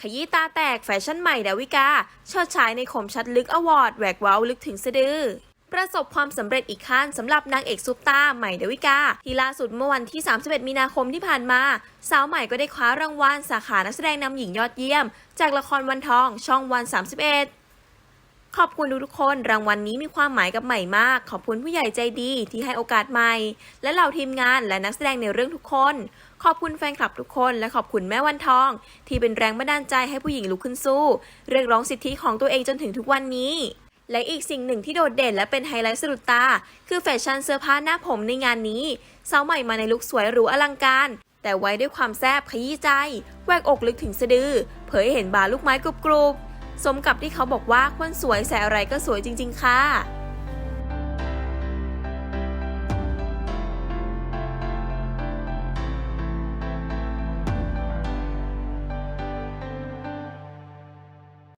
ขยี้ตาแตกแฟชั่นใหม่ดาวิกาเชิดฉายในขมชัดลึกอวอร์ดแหวกเว้าลึกถึงสะดือประสบความสำเร็จอีกขั้นสำหรับนางเอกซุปตาใหม่ดาวิกา ที่ล่าสุดเมื่อวันที่ 31 มีนาคมที่ผ่านมา สาวใหม่ก็ได้คว้ารางวัลสาขานักแสดงนำหญิงยอดเยี่ยม จากละครวันทองช่องวัน 31 ขอบคุณทุกๆคน รางวัลนนี้มีความหมายกับใหม่มาก ขอบคุณผู้ใหญ่ใจดีที่ให้โอกาสใหม่ และเหล่าทีมงานและนักแสดงในเรื่องทุกคน ขอบคุณแฟนคลับทุกคน และขอบคุณแม่วันทอง ที่เป็นแรงบันดาลใจให้ผู้หญิงลุกขึ้นสู้ เรียกร้องสิทธิของตัวเองจนถึงทุกวันนี้ และอีกสิ่งหนึ่งที่โดดเด่นและเป็นไฮไลท์สะดุดตา คือแฟชั่นเสื้อผ้าหน้าผมในงานนี้สาวใหม่มาในลุคสวยหรูอลังการ แต่ไว้ด้วยความแซ่บขยี้ใจแหวกอกลึกถึงสะดือ เผยเห็นบาลูกไม้กรุบๆ สมกับที่เขาบอกว่าคนสวยใส่อะไรก็สวยจริง ๆ ค่ะ